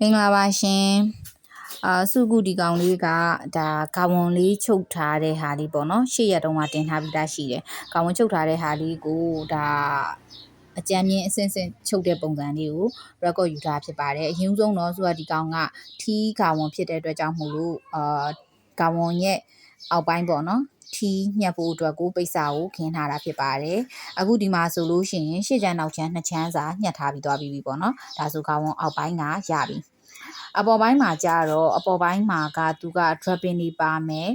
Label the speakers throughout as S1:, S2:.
S1: မင်္ဂလာပါရှင်အာစုကုဒီကောင်လေးကဒါကာဝွန်လေးချုပ်ထားတဲ့ဟာလေးပေါ့နော်ရှေ့ရက်တုန်းကတင်ထားပြီးသားရှိတယ်ကာဝွန်ချုပ်ထားတဲ့ဟာလေးကိုဒါအကြမ်းမြင့်အစင်စင်ချုပ်တဲ့ပုံစံလေးကို record ယူထားဖြစ်ပါတယ်အရင်ဆုံးတော့ဆိုတော့ဒီကောင်ကထီးကာဝွန်ဖြစ်တဲ့အတွက်ကြောင့်မို့လို့အာကာဝွန်ရဲ့အောက်ပိုင်းပေါ့နော် ထီးညှက်ဖို့အတွက်ကိုပိတ်စာကိုခင်းထားတာဖြစ်ပါတယ်အခုဒီမှာဆိုလို့ရှိရင်ရှေ့ချမ်းနောက်ချမ်းနှစ်ချမ်းစာညှက်ထားပြီးသွားပြီပေါ့နော်ဒါဆိုကာဝွန်အောက်ပိုင်းကရပြီအပေါ်ပိုင်းမှာကြတော့အပေါ်ပိုင်းမှာကသူက dropping တွေပါမယ်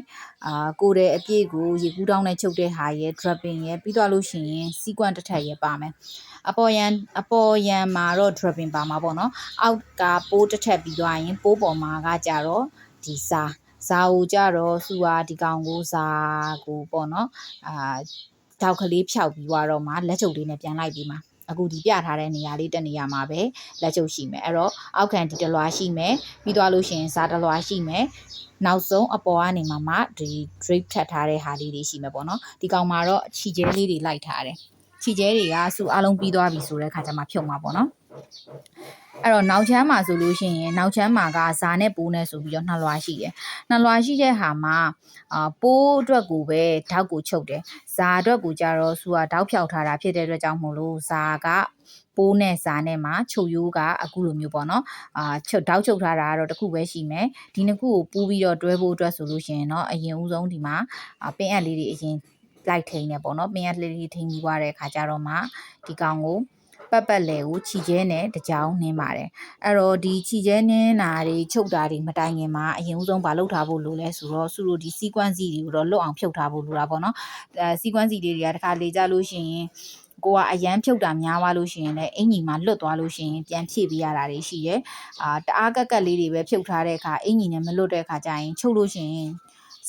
S1: အာကိုယ်တဲ့အပြည့်ကိုရေကူးတောင်းနဲ့ချုပ်တဲ့ဟာရဲ့ dropping ရဲ့ပြီးတော့လို့ရှိရင် sequence တစ်ထပ်ရဲ့ပါမယ်အပေါ်ရန်အပေါ်ရန်မှာတော့ dropping ပါမှာပေါ့နော်အောက်ကပိုးတစ်ထပ်ပြီးသွားရင်ပိုးပေါ်မှာကကြတော့ဒီစာ ဇာကိုကြတော့စုဟာဒီကောင်ကိုဇာကိုပေါ့နော်အာတောက်ကလေးဖြောက်ပြီးသွားတော့မှလက်ချုပ်လေးနဲ့ပြန်လိုက်ပြီးမှအခုဒီပြထားတဲ့နေရာလေးတက်နေရမှာပဲလက်ချုပ်ရှိမယ်အဲ့တော့အောက်ခံဒီတလွာရှိမယ်ပြီးသွားလို့ရှိရင်ဇာတလွာရှိမယ်နောက်ဆုံးအပေါ်ကနေမှမှဒီ drape ထပ်ထားတဲ့ဟာလေးတွေရှိမယ်ပေါ့နော်ဒီကောင်မှာတော့ခြိကျဲလေးတွေလိုက်ထားတယ်ခြိကျဲတွေကစုအလုံးပြီးသွားပြီဆိုတဲ့ခါကျမှဖြုတ်မှာပေါ့နော် အဲ့တော့နောက်ချမ်းမှာဆိုလို့ရှိရင်နောက်ချမ်းမှာကဇာနဲ့ပိုးနဲ့ဆိုပြီးတော့နှစ်လွာရှိတယ်နှစ်လွာရှိတဲ့ဟာမှာအာပိုးအတွက်ကိုပဲဓာတ်ကိုချုပ်တယ်ဇာအတွက်ကိုကြတော့သူကဓာတ်ဖြောက်ထားတာဖြစ်တဲ့အတွက်ကြောင့်မို့လို့ဇာကပိုးနဲ့ဇာနဲ့မှာချုပ်ရိုးကအခုလိုမျိုးပေါ့နော်အာချုပ်တောက်ချုပ်ထားတာကတော့တစ်ခုပဲရှိမယ်ဒီနှစ်ခုကိုပူးပြီးတော့တွဲဖို့အတွက်ဆိုလို့ရှိရင်တော့အရင်ဦးဆုံးဒီမှာပင်အပ်လေးတွေအရင်လိုက်ထိန်နေပေါ့နော်ပင်အပ်လေးတွေထိန်ပြီးွားတဲ့အခါကျတော့မှဒီကောင်ကို ပတ်ပတ်လေကိုခြိကျဲနဲ့တကြောင်နှင်းပါတယ်အဲ့တော့ဒီခြိကျဲနှင်းတာတွေချုပ်တာတွေမတိုင်ခင်မှာအရင်ဦးဆုံးမလုပ်ထားဖို့လိုလဲဆိုတော့စုလို့ဒီ sequence တွေကိုတော့လွတ်အောင်ဖြုတ်ထားဖို့လိုတာပေါ့နော်အဲ sequence တွေတွေကတခါလေကြလို့ရှိရင်ကိုကအရန်ဖြုတ်တာများသွားလို့ရှိရင်လည်းအင်ကြီးမှာလွတ်သွားလို့ရှိရင်ပြန်ဖြည့်ပေးရတာတွေရှိရဲအာတအားကက်ကက်လေးတွေပဲဖြုတ်ထားတဲ့အခါအင်ကြီးနဲ့မလွတ်တဲ့အခါကျရင်ချုပ်လို့ရှိရင်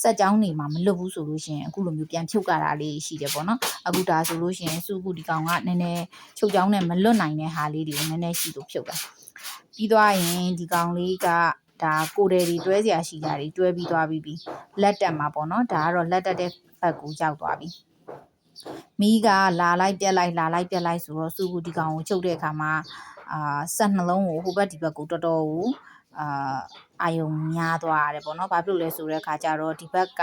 S1: စက်ကြောင်းနေမှာမလွတ်ဘူးဆိုလို့ရှိရင်အခုလိုမျိုးပြန်ဖြုတ်ကြတာလေးရှိတယ်ပေါ့နော်အခုဒါဆိုလို့ရှိရင်စုခုဒီကောင်ကနည်းနည်းချုပ်ကြောင်းနဲ့မလွတ်နိုင်တဲ့ဟာလေးတွေကိုနည်းနည်းရှိလို့ဖြုတ်တာပြီးသွားရင်ဒီကောင်လေးကဒါကိုတယ်တွေတွဲစရာရှိတာတွေတွဲပြီးသွားပြီးပြီလက်တက်မှာပေါ့နော်ဒါကတော့လက်တက်တဲ့ဘက်ကိုရောက်သွားပြီမီးကလာလိုက်ပြက်လိုက်လာလိုက်ပြက်လိုက်ဆိုတော့စုခုဒီကောင်ကိုချုပ်တဲ့အခါမှာအာဆက်နှလုံးကိုဟိုဘက်ဒီဘက်ကိုတော်တော်ကို အာအာယုံများသွားရတယ်ပေါ့နော်ဘာဖြစ်လို့လဲဆိုတဲ့အခါကျတော့ဒီဘက်က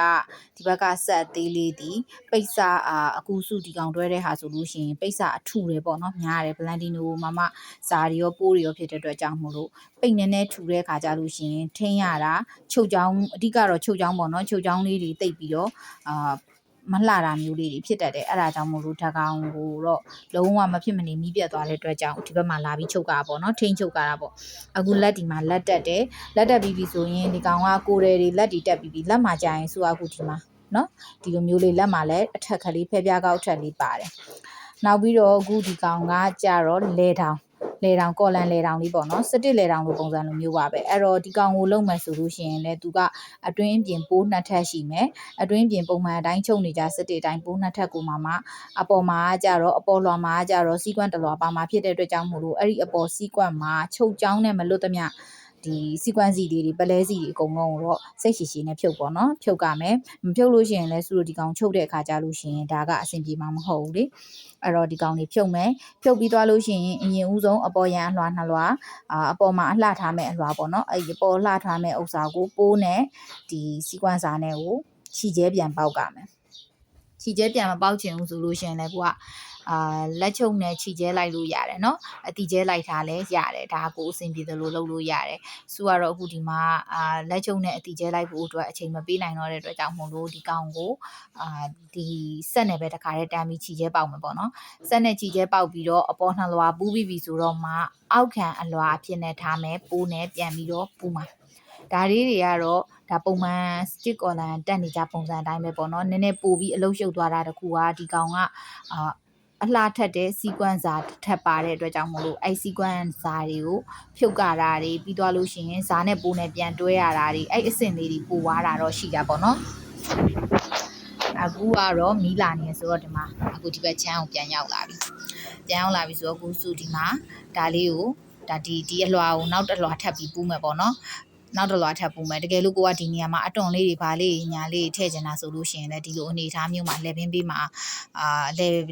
S1: ဒီဘက်ကဆက်သေးလေးဒီပိတ်စာအာအကူစုဒီကောင်တွဲတဲ့ဟာဆိုလို့ရှိရင်ပိတ်စာအထူတယ်ပေါ့နော်များတယ်ဘလန်တီနိုမမဇာရီရောပိုးရီရောဖြစ်တဲ့အတွက်ကြောင့်မို့လို့ပိတ်နေနေထူတဲ့အခါကျလို့ရှိရင်ထင်းရတာချုပ်ချောင်းအဓိကတော့ချုပ်ချောင်းပေါ့နော်ချုပ်ချောင်းလေးတွေတိတ်ပြီးတော့အာ မလှတာမျိုးလေးတွေဖြစ်တတ်တယ်အဲ့ဒါကြောင့်မို့လို့ဓာတ်ကောင်ကိုတော့လုံးဝမဖြစ်မနေမီးပြတ်သွားတဲ့အတွက်ကြောင့်ဒီဘက်မှာလာပြီးချုပ်ကြတာပေါ့နော်ထိန်းချုပ်ကြတာပေါ့အခုလက်ဒီမှာလက်တက်တယ်လက်တက်ပြီးပြီဆိုရင်ဒီကောင်ကကိုယ်ရည်တွေလက်ဒီတက်ပြီးပြီလက်မှာကြာရင်ဆိုအခုဒီမှာနော်ဒီလိုမျိုးလေးလက်မှာလည်းအထက်ကလေးဖဲပြားကောက်ထက်လေးပါတယ်နောက်ပြီးတော့အခုဒီကောင်ကကြာတော့လေတောင် လေတောင်ကော်လန်လေတောင်လေးပေါ့နော်စတစ်လေတောင်လိုပုံစံလိုမျိုးပါပဲအဲ့တော့ဒီကောင်ကိုလုံးမယ်ဆိုလို့ရှိရင်လည်းသူကအတွင်းပြင်ပိုးနှစ်ထပ်ရှိမယ်အတွင်းပြင်ပုံမှန်အတိုင်းချုပ်နေကြစတစ်အတိုင်းပိုးနှစ်ထပ်ကိုမှမှအပေါ်မှာကြတော့အပေါ်လွှာမှာကြတော့စီကွန့်တလွှာပါမှာဖြစ်တဲ့အတွက်ကြောင့်မို့လို့အဲ့ဒီအပေါ်စီကွန့်မှာချုပ်ချောင်းနဲ့မလွတ်သမျှ ဒီ sequence စီလေးတွေပလဲစီတွေအကုန်လုံးကိုတော့စိတ်ရှိရှိနဲ့ဖြုတ်ပေါ့နော်ဖြုတ်ကမယ်မဖြုတ်လို့ရှိရင်လည်းသူတို့ဒီကောင်ချုပ်တဲ့အခါကျလို့ရှိရင်ဒါကအဆင်ပြေမှာမဟုတ်ဘူးလေအဲ့တော့ဒီကောင်တွေဖြုတ်မယ်ဖြုတ်ပြီးသွားလို့ရှိရင်အရင်ဦးဆုံးအပေါ်ရန်အလွှာနှစ်လွှာအာအပေါ်မှာအလှထားမဲ့အလွှာပေါ့နော်အဲ့ဒီအပေါ်လှထားမဲ့ဥစ္စာကိုပိုးနဲ့ဒီ sequence စာနဲ့ကိုခြိကျဲပြန်ပေါက်ကမယ်ခြိကျဲပြန်မပေါက်ချင်ဘူးဆိုလို့ရှိရင်လည်းကိုက အာလက်ချုပ်နဲ့ခြိကျဲလိုက်လို့ရတယ်เนาะအတီကျဲလိုက်ထားလဲရတယ်ဒါကိုအဆင်ပြေသလိုလုပ်လို့ရတယ်စုကတော့အခုဒီမှာအာလက်ချုပ်နဲ့အတီကျဲလိုက်ဖို့အတွက်အချိန်မပေးနိုင်တော့တဲ့အတွက်ကြောင့်မို့လို့ဒီကောင်ကိုအာဒီဆက်နဲ့ပဲတခါတည်းတမ်းပြီးခြိကျဲပေါက်မယ်ပေါ့နော်ဆက်နဲ့ခြိကျဲပေါက်ပြီးတော့အပေါ်နှလွာပူးပြီးပြီဆိုတော့မှအောက်ခံအလွာအဖြစ်နဲ့ထားမယ်ပိုးနဲ့ပြန်ပြီးတော့ပူမှာဒါလေးတွေကတော့ဒါပုံမှန် stick collar တက်နေကြပုံစံအတိုင်းပဲပေါ့နော်နည်းနည်းပို့ပြီးအလုပ်ရှုပ်သွားတာတခုကဒီကောင်ကအာ အလှထက်တဲ့ sequence စာထပ်ပါတဲ့အတွက်ကြောင့်မို့လို့အဲ sequence စာတွေကိုဖြုတ်ကြတာတွေပြီးသွားလို့ရှိရင်ဇာနဲ့ပိုးနဲ့ပြန်တွဲရတာတွေအဲ့အဆင့်လေးတွေပို့သွားတာတော့ရှိတာပေါ့နော်အခုကတော့မီးလာနေဆိုတော့ဒီမှာအခုဒီဘက်ချမ်းကိုပြန်ရောက်လာပြီပြန်ရောက်လာပြီဆိုတော့အခုစုဒီမှာဒါလေးကိုဒါဒီဒီအလွှာကိုနောက်တစ်လွှာထပ်ပြီးပူးမယ်ပေါ့နော် နောက်တစ်လွာထပ်ပူမယ်တကယ်လို့ကိုကဒီနေရာမှာအတွန်လေးတွေဘာလေးညာလေးထည့်ချင်တာဆိုလို့ရှိရင်လည်းဒီလိုအနေအထားမျိုးမှာ level ပေးမှာအာ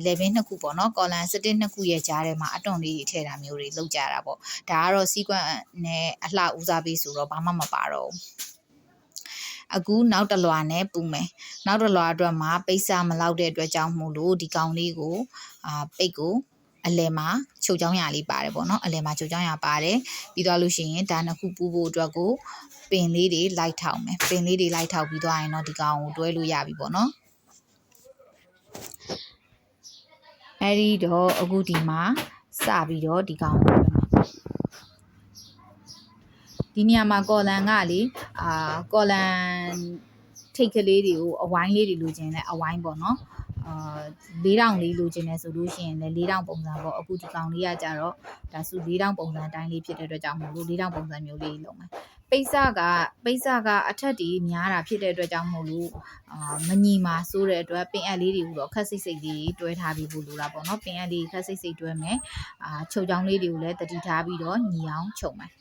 S1: level နှစ်ခုပေါ့နော် column 17နှစ်ခုရဲ့ကြားထဲမှာအတွန်လေးတွေထည့်တာမျိုးတွေလုပ်ကြတာပေါ့ဒါကတော့ sequence နဲ့အလှဦးစားပေးဆိုတော့ဘာမှမပါတော့ဘူးအခုနောက်တစ်လွာနဲ့ပူမယ်နောက်တစ်လွာအတွက်မှာပိတ်စမလောက်တဲ့အတွက်ကြောင့်မို့လို့ဒီကောင်လေးကိုအာပိတ်ကို အလယ်မှာချုပ်ချောင်းရလေးပါတယ်ပေါ့နော်အလယ်မှာချုပ်ချောင်းရပါတယ်ပြီးတော့လို့ရှိရင်ဒါနှစ်ခုပူဖို့အတွက်ကိုပင်လေးတွေလိုက်ထောက်မယ်ပင်လေးတွေလိုက်ထောက်ပြီးသွားရင်တော့ဒီကောင်ကိုတွဲလို့ရပြီပေါ့နော်အဲဒီတော့အခုဒီမှာစပြီးတော့ဒီကောင်ကိုဒီနေရာမှာကော်လန်ကလေအာကော်လန်ထိတ်ကလေးတွေကိုအဝိုင်းလေးတွေလိုချင်လဲအဝိုင်းပေါ့နော် အာ4000လေးလိုချင်တယ်ဆိုလို့ရှိရင်လည်း4000ပုံစံပေါ့အခုဒီကောင်လေးကကြတော့ဒါစု4000ပုံစံအတိုင်းလေးဖြစ်တဲ့အတွက်ကြောင့်မို့လို့4000ပုံစံမျိုးလေးလုံးမယ်ပိတ်စကပိတ်စကအထက်တီများတာဖြစ်တဲ့အတွက်ကြောင့်မို့လို့အာမညီမာဆိုးတဲ့အတွက်ပင်အပ်လေးတွေကိုတော့ခက်စိတ်စိတ်လေးတွဲထားပြီးဖို့လိုတာပေါ့နော်ပင်အပ်လေးခက်စိတ်စိတ်တွဲမယ်အာချုပ်ချောင်းလေးတွေကိုလည်းတတိထားပြီးတော့ညီအောင်ချုပ်မယ်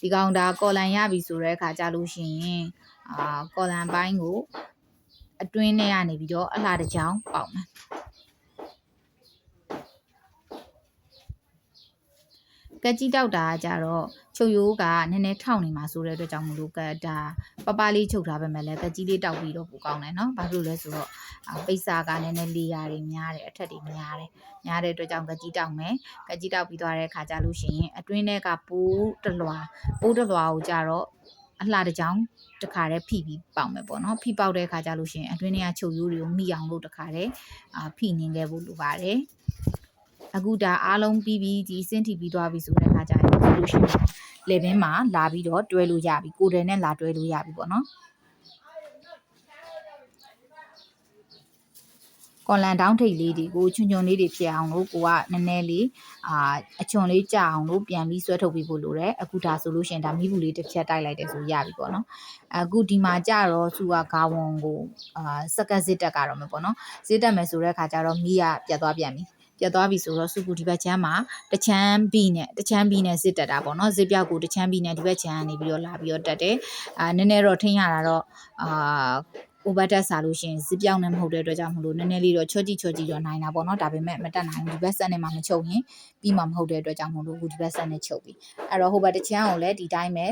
S1: ဒီကောင်ဒါကော်လန်ရပြီဆိုတဲ့အခါကြလို့ရှိရင်အာကော်လန်ပိုင်းကို အတွင်းထဲကနေပြီးတော့အလှတစ်ကြောင်ပေါက်မယ်ကကြီးတောက်တာကကြတော့ချုပ်ရိုးကနည်းနည်းထောက်နေမှာဆိုတဲ့အတွက်ကြောင့်မလို့ကဒါပပလေးချုပ်ထားပဲမဲ့လဲကကြီးလေးတောက်ပြီးတော့ပိုကောင်းတယ်နော်ဘာဖြစ်လို့လဲဆိုတော့ပိတ်စာကနည်းနည်းလေယာတွေများတယ်အထက်တွေများတယ်များတဲ့အတွက်ကြောင့်ကကြီးတောက်မယ်ကကြီးတောက်ပြီးသွားတဲ့ခါကြလို့ရှိရင်အတွင်းထဲကပိုးတလွာပိုးတလွာကိုကြတော့ အလှတစ်ကြောင်တခါတည်းဖိပြီးပေါက်မယ်ပေါ့နော်ဖိပေါက်တဲ့အခါကျလို့ရှိရင်အတွင်းထဲကချုပ်ရိုးတွေကိုမိအောင်လို့တခါတည်းအာဖိနေခဲ့ဖို့လိုပါတယ်အခုဒါအားလုံးပြီးပြီးဒီစင်းထီပြီးသွားပြီဆိုတဲ့အခါကျရင်ဆိုလို့ရှိရင်လေဘင်းမှာလာပြီးတော့တွဲလို့ရပြီကိုယ်တယ်နဲ့လာတွဲလို့ရပြီပေါ့နော် ကွန်လန်တောင်းထိတ်လေးတွေကိုချွန်ချွန်လေးတွေဖြစ်အောင်လို့ကိုကနည်းနည်းလေးအာအချွန်လေးကြအောင်လို့ပြန်ပြီးဆွဲထုတ်ပြီးဖို့လိုတယ်အခုဒါဆိုလို့ရှိရင်ဒါမိဘူးလေးတစ်ဖြတ်တိုက်လိုက်တယ်ဆိုရပြီပေါ့နော်အခုဒီမှာကြတော့သူကဂါဝွန်ကိုအာစကတ်စစ်တက်ကတော့မယ်ပေါ့နော်စစ်တက်မယ်ဆိုတဲ့အခါကျတော့မီးကပြတ်သွားပြန်ပြီပြတ်သွားပြီဆိုတော့စုကူဒီဘက်ချမ်းမှာတချမ်းဘီနဲ့တချမ်းဘီနဲ့စစ်တက်တာပေါ့နော်စစ်ပြောက်ကိုတချမ်းဘီနဲ့ဒီဘက်ချမ်းကနေပြီးတော့လာပြီးတော့တက်တယ်အာနည်းနည်းတော့ထင်းရတာတော့အာ over တက်စားလို့ရှိရင်ဇစ်ပြောင်းနဲ့မဟုတ်တဲ့အတွက်ကြောင့်မလို့နည်းနည်းလေးတော့ချော့ကြည့်ချော့ကြည့်တော့နိုင်တာပေါ့နော်ဒါပေမဲ့မတက်နိုင်ဘူးဒီဘက်ဆက်နဲ့မှမချုပ်ရင်ပြီးမှမဟုတ်တဲ့အတွက်ကြောင့်မလို့အခုဒီဘက်ဆက်နဲ့ချုပ်ပြီအဲ့တော့ဟိုဘက်တစ်ချမ်းကိုလည်းဒီတိုင်းပဲ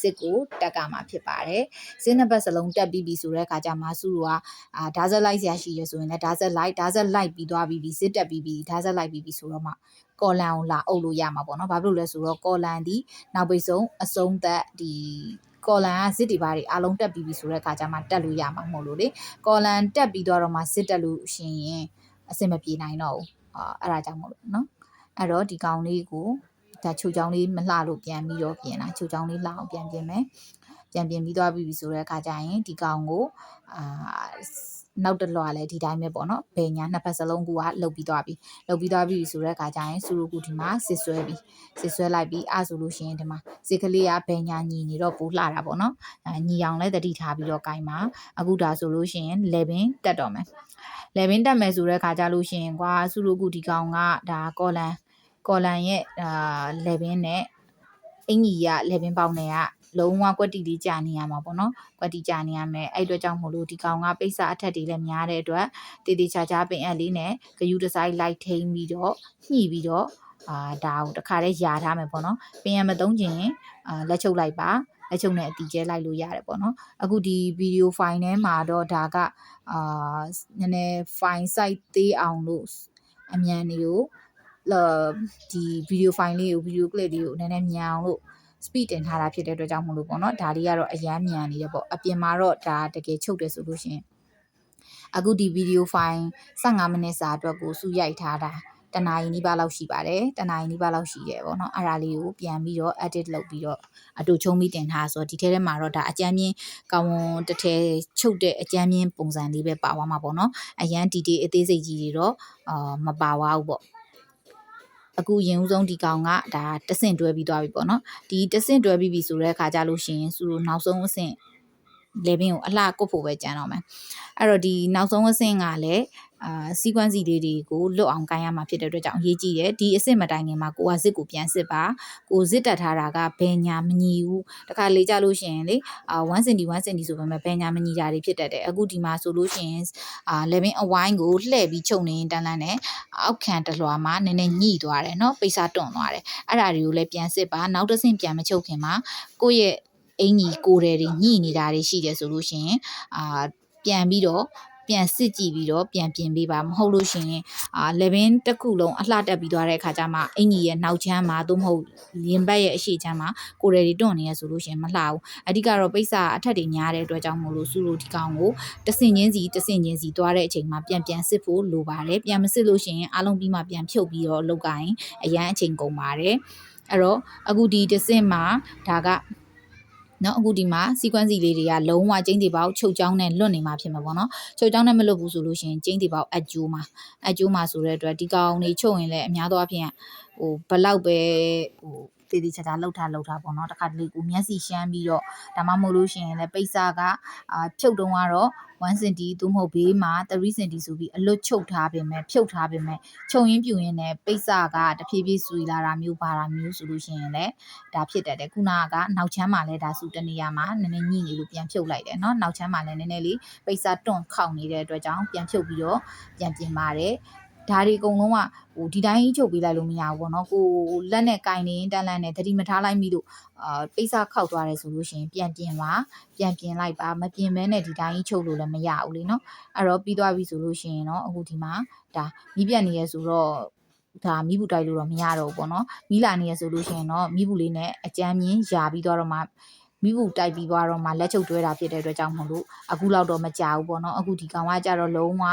S1: စစ်ကိုတက်ကမှာဖြစ်ပါတယ်ဇင်းနှစ်ဘက်စလုံးတက်ပြီးပြီဆိုတဲ့အခါကျမှစုတို့ကအာဒါဇက်လိုက်ဆရာရှိရဆိုရင်လည်းဒါဇက်လိုက်ဒါဇက်လိုက်ပြီးသွားပြီးပြီစစ်တက်ပြီးပြီဒါဇက်လိုက်ပြီးပြီဆိုတော့မှကော်လန်ကိုလာအုပ်လို့ရမှာပေါ့နော်ဘာဖြစ်လို့လဲဆိုတော့ကော်လန်ဒီနောက်ပိတ်ဆုံးအစုံသက်ဒီ ကော်လန်ကစစ်တွေပါတွေအားလုံးတက်ပြီးပြီဆိုတဲ့အခါကျမှတက်လို့ရမှာမဟုတ်လို့လေကော်လန်တက်ပြီးတော့မှစစ်တက်လို့ရှင်ရင်အဆင်မပြေနိုင်တော့ဘူးအာအဲ့ဒါကြောင့်မဟုတ်လို့နော်အဲ့တော့ဒီကောင်လေးကိုဒါချုပ်ချောင်းလေးမလှလို့ပြန်ပြီးတော့ပြင်လာချုပ်ချောင်းလေးလှအောင်ပြန်ပြင်မယ်ပြန်ပြင်ပြီးသွားပြီဆိုတဲ့အခါကျရင်ဒီကောင်ကိုအာ နောက်တလွာလဲဒီတိုင်းပဲပေါ့နော်ဘယ်ညာနှစ်ဖက်စလုံးကူကလှုပ်ပြီးသွားပြီလှုပ်ပြီးသွားပြီဆိုတဲ့အခါကျရင်စူရူကူဒီမှာစစ်ဆွဲပြီစစ်ဆွဲလိုက်ပြီးအဆိုလို့ရှိရင်ဒီမှာစစ်ကလေးကဘယ်ညာညီနေတော့ပိုးလှတာပေါ့နော်အဲညီအောင်လဲတတိထားပြီးတော့ကင်ပါအခုဒါဆိုလို့ရှိရင်လေပင်တက်တော့မယ်လေပင်တက်မယ်ဆိုတဲ့အခါကျလို့ရှိရင်ကွာစူရူကူဒီကောင်ကဒါကော်လန်ကော်လန်ရဲ့အာလေပင်နဲ့အင်ကြီးကလေပင်ပေါင်းတွေက လုံးဝကွက်တီလေးကြာနေရမှာပေါ့နော်ကွက်တီကြာနေရမယ်အဲ့အတွက်ကြောင့်မို့လို့ဒီကောင်ကပိတ်စာအထက်တွေလည်းများတဲ့အတွက်တေးသေးချာချာပင်အပ်လေးနဲ့ဂယူဒီဇိုင်းလိုက်ထိန်ပြီးတော့ညှိပြီးတော့အာဒါကိုတခါတည်းယာထားမယ်ပေါ့နော်ပင်ရမသုံးခြင်းအာလက်ချုပ်လိုက်ပါလက်ချုပ်နဲ့အတီကျဲလိုက်လို့ရတယ်ပေါ့နော်အခုဒီဗီဒီယိုဖိုင်ထဲမှာတော့ဒါကအာနည်းနည်း file site သေးအောင်လို့အမြန်တွေကိုဒီဗီဒီယိုဖိုင်လေးကိုဗီဒီယိုကလစ်လေးကိုနည်းနည်းမြန်အောင်လို့ speed တင်ထားတာဖြစ်တဲ့အတွက်ကြောင့်မလို့ပေါ့နော်ဒါလေးကတော့အရန်မြန်နေတယ်ပေါ့အပြင်မှာတော့ဒါတကယ်ချုပ်တယ်ဆိုလို့ရှိရင်အခုဒီဗီဒီယိုဖိုင်15မိနစ်စာအတွက်ကိုစုရိုက်ထားတာတနာရီနီးပါးလောက်ရှိပါတယ်တနာရီနီးပါးလောက်ရှိတယ်ပေါ့နော်အဲ့ဒါလေးကိုပြန်ပြီးတော့ edit လုပ်ပြီးတော့အတူချုံပြီးတင်ထားဆိုတော့ဒီထဲထဲမှာတော့ဒါအကြမ်းမြင့်ကောင်းဝန်တစ်ထဲချုပ်တဲ့အကြမ်းမြင့်ပုံစံလေးပဲပါသွားမှာပေါ့နော်အရန်ဒီဒီအသေးစိတ်ကြီးတွေတော့အာမပါသွားဘူးပေါ့ အခုရင်ဦးဆုံးဒီကောင်ကဒါတဆင့်တွဲပြီးသွားပြီပေါ့နော်ဒီတဆင့်တွဲပြီးပြီဆိုတဲ့အခါကြလို့ရှိရင်သူတို့နောက်ဆုံးအဆင့် လေဘင်းကိုအလှကုတ်ဖို့ပဲကြံတော့မယ်အဲ့တော့ဒီနောက်ဆုံးအဆင့်ကလည်းအာစီကွမ်စီလေးတွေကိုလွတ်အောင်ကိုင်းရမှာဖြစ်တဲ့အတွက်ကြောင့်အရေးကြီးတယ်ဒီအစ်စ်မတိုင်ခင်မှာကိုကစစ်ကိုပြန်စစ်ပါကိုစစ်တက်ထားတာကဘယ်ညာမညီဘူးတခါလေကြလို့ရှိရင်လေအာ1 cm 1 cm ဆိုပေမဲ့ဘယ်ညာမညီတာတွေဖြစ်တတ်တယ်အခုဒီမှာဆိုလို့ရှိရင်အာ11အဝိုင်းကိုလှည့်ပြီးချုပ်နေရင်တန်းလန်းနဲ့အောက်ခံတလွာမှာနည်းနည်းညှိသွားတယ်เนาะပိတ်စာတွန့်သွားတယ်အဲ့ဒါတွေကိုလည်းပြန်စစ်ပါနောက်တစ်ဆင့်ပြန်မချုပ်ခင်မှာကိုယ့်ရဲ့ အင်ကြီးကိုယ်တွေညှိနေတာတွေရှိတယ်ဆိုလို့ရှိရင်အာပြန်ပြီးတော့ပြန်စစ်ကြည့်ပြီးတော့ပြန်ပြင်ပေးပါမဟုတ်လို့ရှိရင်အာ11တစ်ခုလုံးအလှတက်ပြီးသွားတဲ့အခါကျမှအင်ကြီးရဲ့နောက်ချမ်းမှာသို့မဟုတ်ရင်ဘတ်ရဲ့အရှိချမ်းမှာကိုယ်တွေတွန့်နေရဆိုလို့ရှိရင်မလှဘူးအဓိကတော့ပိတ်စာအထက်တွေညားတဲ့အတွက်ကြောင့်မို့လို့စုလို့ဒီကောင်ကိုတဆင်ချင်းစီတဆင်ချင်းစီသွားတဲ့အချိန်မှာပြန်ပြန်စစ်ဖို့လိုပါတယ်ပြန်မစစ်လို့ရှိရင်အားလုံးပြီးမှပြန်ဖြုတ်ပြီးတော့လောက်ကင်အရန်အချိန်ကုန်ပါတယ်အဲ့တော့အခုဒီတစ်စင်မှာဒါက နော်အခုဒီမှာ sequence လေးတွေကလုံးဝကျင်းတီပေါက်ချုပ်ချောင်းနဲ့လွတ်နေမှာဖြစ်မှာပေါ့နော်ချုပ်ချောင်းနဲ့မလွတ်ဘူးဆိုလို့ရှိရင်ကျင်းတီပေါက်အကျိုးမှာအကျိုးမှာဆိုတဲ့အတွက်ဒီကောင်တွေချုပ်ရင်လည်းအများသောအားဖြင့်ဟိုဘလောက်ပဲဟို တည်တည်ချာချာလှုပ်ထားလှုပ်ထားပေါ့နော်တခါတလေကိုမျက်စိရှမ်းပြီးတော့ဒါမှမဟုတ်လို့ရှိရင်လည်းပိတ်စာကအာဖြုတ်တုံးကတော့1စင်တီသို့မဟုတ်ဘေးမှာ3စင်တီဆိုပြီးအလွတ်ချုပ်ထားပြင်မဲ့ဖြုတ်ထားပြင်မဲ့ခြုံရင်းပြူရင်းနဲ့ပိတ်စာကတဖြည်းဖြည်းဆူလာတာမျိုးပါတာမျိုးဆိုလို့ရှိရင်လည်းဒါဖြစ်တတ်တယ်ခုနကနောက်ချမ်းမှာလည်းဒါဆူတနေရမှာနည်းနည်းညှိနေလို့ပြန်ဖြုတ်လိုက်တယ်เนาะနောက်ချမ်းမှာလည်းနည်းနည်းလေးပိတ်စာတွန့်ခောက်နေတဲ့အတွက်ကြောင့်ပြန်ဖြုတ်ပြီးတော့ပြန်ပြင်ပါတယ် ဒါတွေအကုန်လုံးကဟိုဒီတိုင်းကြီးချုပ်ပေးလိုက်လို့မရဘူးပေါ့နော်ကိုလက်နဲ့ကင်နေတန်းလန်းနဲ့သတိမထားလိုက်မိလို့အာပိတ်စာခောက်သွားတယ်ဆိုလို့ရှိရင်ပြန်ပြင်ပါပြန်ပြင်လိုက်ပါမပြင်မဲနဲ့ဒီတိုင်းကြီးချုပ်လို့လည်းမရဘူးလေနော်အဲ့တော့ပြီးသွားပြီဆိုလို့ရှိရင်တော့အခုဒီမှာဒါမိပြတ်နေရဆိုတော့ဒါမိဘူးတိုက်လို့တော့မရတော့ဘူးပေါ့နော်မိလာနေရဆိုလို့ရှိရင်တော့မိဘူးလေးနဲ့အကြမ်းမြင်ယာပြီးတော့မှ မိဘူးတိုက်ပြီးသွားတော့မှလက်ချုပ်တွဲတာဖြစ်တဲ့အတွက်ကြောင့်မလို့အခုလောက်တော့မကြဘူးပေါ့နော်အခုဒီကောင်ကကြတော့လုံးဝ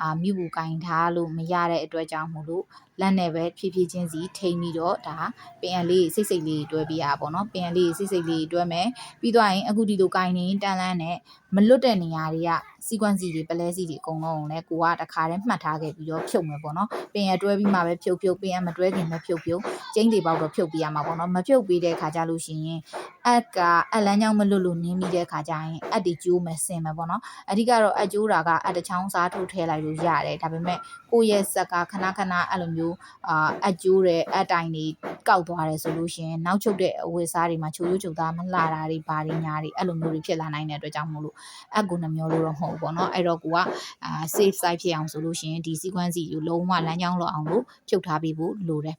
S1: အာမိဘူးကင်ထားလို့မရတဲ့အတွက်ကြောင့်မလို့လက်နဲ့ပဲဖြည်းဖြည်းချင်းစီထိမ့်ပြီးတော့ဒါပင်အလေးစိတ်စိတ်လေးတွဲပြရပါတော့ပင်အလေးစိတ်စိတ်လေးတွဲမယ်ပြီးတော့ရင်အခုဒီလိုကင်နေတန်လန်းနဲ့မလွတ်တဲ့နေရာတွေက sequence တွေပလဲစီတွေအကုန်လုံးကိုလည်းကိုကတခါတည်းမှတ်ထားခဲ့ပြီးတော့ဖြုတ်မယ်ပေါ့နော်ပင်ရတွဲပြီးမှပဲဖြုတ်ဖြုတ်ပင်ရမတွဲခင်ပဲဖြုတ်ဖြုတ်ကျင်းတွေပေါက်တော့ဖြုတ်ပြရမှာပေါ့နော်မဖြုတ်ပေးတဲ့ခါကြလို့ရှိရင်အက်ကအက်လန်းကြောင့်မလွတ်လို့နင်းပြီးတဲ့ခါကျရင်အက်ဒီကျိုးမယ်ဆင်မယ်ပေါ့နော်အဓိကတော့အက်ကျိုးတာကအက်တချောင်းစားထုတ်ထည့်လိုက်လို့ရတယ်ဒါပေမဲ့ကိုယ့်ရဲ့ဆက်ကခဏခဏအဲ့လိုမျိုးအာအက်ကျိုးတဲ့အက်တိုင်တွေကောက်သွားတယ်ဆိုလို့ရှိရင်နောက်ချုပ်တဲ့အဝတ်စားတွေမှာချိုးချိုးချုပ်သားမလှတာတွေဘာတွေညာတွေအဲ့လိုမျိုးတွေဖြစ်လာနိုင်တဲ့အတွက်ကြောင့်မို့လို့အက်ကိုနှမျောလို့တော့မဟုတ်ဘူးပေါ့နော်အဲ့တော့ကိုကအာ safe side ဖြစ်အောင်ဆိုလို့ရှိရင်ဒီ sequence ကိုလုံးဝလမ်းကြောင်းလောက်အောင်လို့ဖြုတ်ထားပေးဖို့လိုတယ်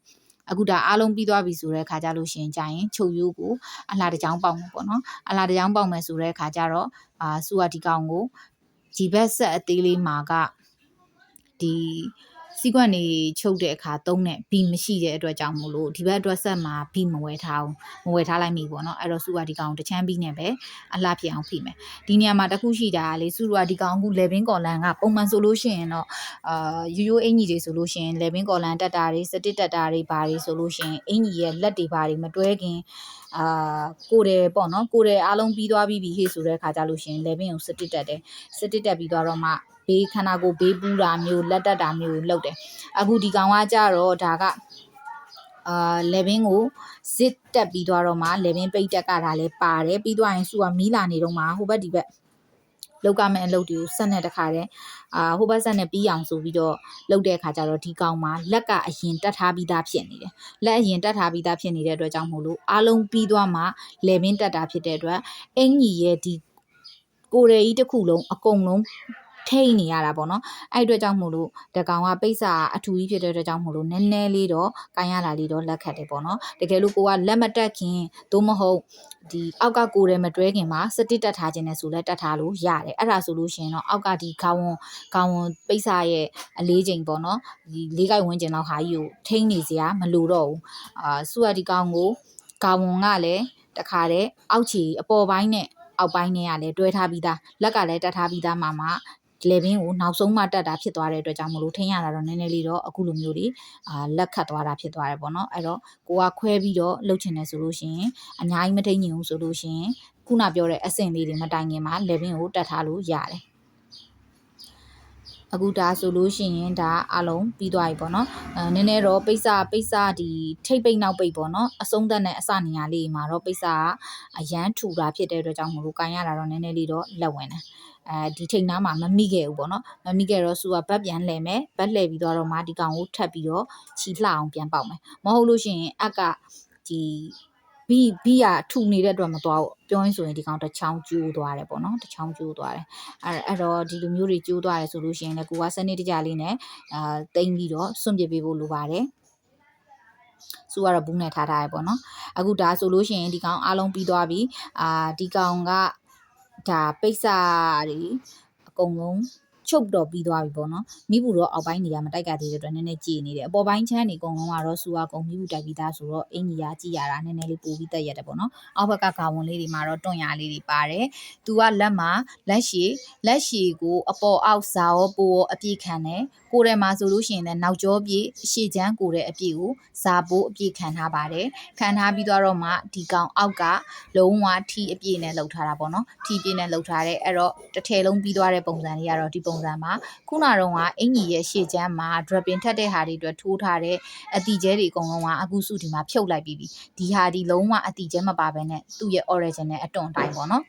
S1: အခုဒါအားလုံးပြီးသွားပြီဆိုတဲ့ခါကြလို့ရှိရင်ကြာရင်ချုပ်ရိုးကိုအလားတစ်ကြောင်းပေါက်မယ်ပေါ့နော်အလားတစ်ကြောင်းပေါက်မယ်ဆိုတဲ့ခါကြတော့အာစူကဒီကောင်ကိုဒီဘက်ဆက်အသေးလေးမှာကဒီ စီကွက်နေချုပ်တဲ့အခါသုံးတဲ့ဘီမရှိတဲ့အတွက်ကြောင့်မို့လို့ဒီဘက်အတွက်ဆက်မှာဘီမဝယ်ထားအောင်မဝယ်ထားလိုက်မိပေါ့နော်အဲ့တော့စုကဒီကောင်တချမ်းဘီနဲ့ပဲအလှဖြစ်အောင်ဖိမယ်ဒီနေရာမှာတခုရှိတာလေစုကဒီကောင်အခု level ကော်လန်ကပုံမှန်ဆိုလို့ရှိရင်တော့အာရိုးရိုးအင်ကြီးတွေဆိုလို့ရှိရင် level ကော်လန်တက်တာတွေစတစ်တက်တာတွေဘာတွေဆိုလို့ရှိရင်အင်ကြီးရဲ့လက်တွေဘာတွေမတွဲခင်အာကိုတယ်ပေါ့နော်ကိုတယ်အားလုံးပြီးသွားပြီးပြီဟေ့ဆိုတဲ့ခါကြလို့ရှိရင် level ကိုစတစ်တက်တယ်စတစ်တက်ပြီးသွားတော့မှ ဘေးခန္ဓာကိုယ်ဘေးပူးတာမျိုးလက်တက်တာမျိုးလုပ်တယ်အခုဒီကောင်ကကြတော့ဒါကအာလေဘင်းကိုဇစ်တက်ပြီးသွားတော့မှလေဘင်းပိတ်တက်ကဒါလည်းပါတယ်ပြီးသွားရင်စုကမီးလာနေတော့မှဟိုဘက်ဒီဘက်လောက်ကမဲ့အလုပ်တွေကိုဆက်နဲ့တခါတည်းအာဟိုဘက်ဆက်နဲ့ပြီးအောင်ဆိုပြီးတော့လုပ်တဲ့အခါကျတော့ဒီကောင်မှာလက်ကအရင်တက်ထားပြီးသားဖြစ်နေတယ်လက်အရင်တက်ထားပြီးသားဖြစ်နေတဲ့အတွက်ကြောင့်မို့လို့အားလုံးပြီးသွားမှလေဘင်းတက်တာဖြစ်တဲ့အတွက်အင်ကြီးရဲ့ဒီကိုယ်ရည်ကြီးတစ်ခုလုံးအကုန်လုံး ထိနေရတာပေါ့နော်အဲ့အတွက်ကြောင့်မို့လို့တကောင်ကပိတ်စာအထူကြီးဖြစ်တဲ့အတွက်ကြောင့်မို့လို့နည်းနည်းလေးတော့ကန်ရတာလေးတော့လက်ခတ်တယ်ပေါ့နော်တကယ်လို့ကိုကလက်မတက်ခင်သို့မဟုတ်ဒီအောက်ကကိုယ်ထဲမတွဲခင်မှာစတစ်တက်ထားခြင်းနဲ့ဆိုလဲတက်ထားလို့ရတယ်အဲ့ဒါဆိုလို့ရှိရင်တော့အောက်ကဒီခေါင်းဝန်ခေါင်းဝန်ပိတ်စာရဲ့အလေးချိန်ပေါ့နော်ဒီလေးကိုက်ဝန်းကျင်လောက်ဟာကြီးကိုထိန်းနေစရာမလိုတော့ဘူးအာစုရဒီကောင်ကိုခေါင်းဝန်ကလည်းတခါတည်းအောက်ခြေအပေါ်ပိုင်းနဲ့အောက်ပိုင်းနဲ့ကလည်းတွဲထားပြီးသားလက်ကလည်းတက်ထားပြီးသားမှာမှ လေဘင်းကိုနောက်ဆုံးမှတက်တာဖြစ်သွားတဲ့အတွက်ကြောင့်မလို့ထင်းရတာတော့နည်းနည်းလေးတော့အခုလိုမျိုးတွေအာလက်ခတ်သွားတာဖြစ်သွားတယ်ပေါ့နော်အဲ့တော့ကိုကခွဲပြီးတော့လှုပ်ချင်တယ်ဆိုလို့ရှိရင်အများကြီးမထိန်ချင်ဘူးဆိုလို့ရှိရင်ခုနပြောတဲ့အဆင့်လေးတွေမတိုင်ခင်မှာလေဘင်းကိုတက်ထားလို့ရတယ်အခုဒါဆိုလို့ရှိရင်ဒါအလုံးပြီးသွားပြီပေါ့နော်အဲနည်းနည်းတော့ပိတ်စပိတ်စဒီထိတ်ပိတ်နောက်ပိတ်ပေါ့နော်အဆုံးသက်နဲ့အစနေရာလေးမှာတော့ပိတ်စကအရန်ထူတာဖြစ်တဲ့အတွက်ကြောင့်မလို့ကန်ရတာတော့နည်းနည်းလေးတော့လက်ဝင်တယ် အဲဒီထိတ်နားမှာမမိခဲ့ဘူးပေါ့နော်မမိခဲ့တော့စူကဘတ်ပြန်လှည့်မယ်ဘတ်လှည့်ပြီးတော့မှဒီကောင်ကိုထပ်ပြီးတော့ချီလှအောင်ပြန်ပေါက်မယ်မဟုတ်လို့ရှိရင်အက်ကဒီဘီဘီကထူနေတဲ့အတွက်မသွားဘူးပြောရင်းဆိုရင်ဒီကောင်တစ်ချောင်းကျိုးသွားတယ်ပေါ့နော်တစ်ချောင်းကျိုးသွားတယ်အဲ့အဲ့တော့ဒီလိုမျိုးတွေကျိုးသွားတယ်ဆိုလို့ရှိရင်လည်းကိုကစနစ်တကျလေးနဲ့အာတိမ့်ပြီးတော့စွန့်ပစ်ပေးဖို့လိုပါတယ်စုကတော့ဘူးနဲ့ထားထားရပေါ့နော်အခုဒါဆိုလို့ရှိရင်ဒီကောင်အားလုံးပြီးသွားပြီအာဒီကောင်က ဒါပိတ်စာတွေအကုန်လုံး ချုပ်တော့ပြီးသွားပြီပေါ့နော်မိဘူးတော့အောက်ပိုင်းနေရာမတိုက်ကသေးတဲ့အတွက်နည်းနည်းကြည်နေတယ်အပေါ်ပိုင်းချမ်းနေအကုန်လုံးကတော့စူအကုန်မိဘူးတိုက်ပြီးသားဆိုတော့အင်ကြီးကကြည်ရတာနည်းနည်းလေးပိုပြီးတက်ရတယ်ပေါ့နော်အောက်ဘက်ကဂါဝန်လေးတွေမှာတော့တွန့်ရလေးတွေပါတယ်သူကလက်မှာလက်ရှည်လက်ရှည်ကိုအပေါ်အောက်ဇာရောပိုရောအပြည့်ခံတယ်ကိုယ်ထဲမှာဆိုလို့ရှိရင်လည်းနောက်ကျောပြည့်ရှေ့ချမ်းကိုယ်တဲ့အပြည့်ကိုဇာပိုးအပြည့်ခံထားပါတယ်ခံထားပြီးတော့မှဒီကောင်အောက်ကလုံးဝထီအပြည့်နဲ့လှုပ်ထားတာပေါ့နော်ထီပြည့်နဲ့လှုပ်ထားတယ်အဲ့တော့တစ်ထည်လုံးပြီးသွားတဲ့ပုံစံလေးကတော့ဒီပုံစံမှာခုနကတော့ကအင်ကြီးရဲ့ရှေ့ချမ်းမှာ dropping ထက်တဲ့ဟာတွေအတွက်ထိုးထားတဲ့အတီကျဲတွေအကုန်လုံးကအခုစုဒီမှာဖြုတ်လိုက်ပြီးပြီဒီဟာဒီလုံးဝအတီကျဲမပါဘဲနဲ့သူ့ရဲ့ original အတွန်တိုင်းပေါ့နော်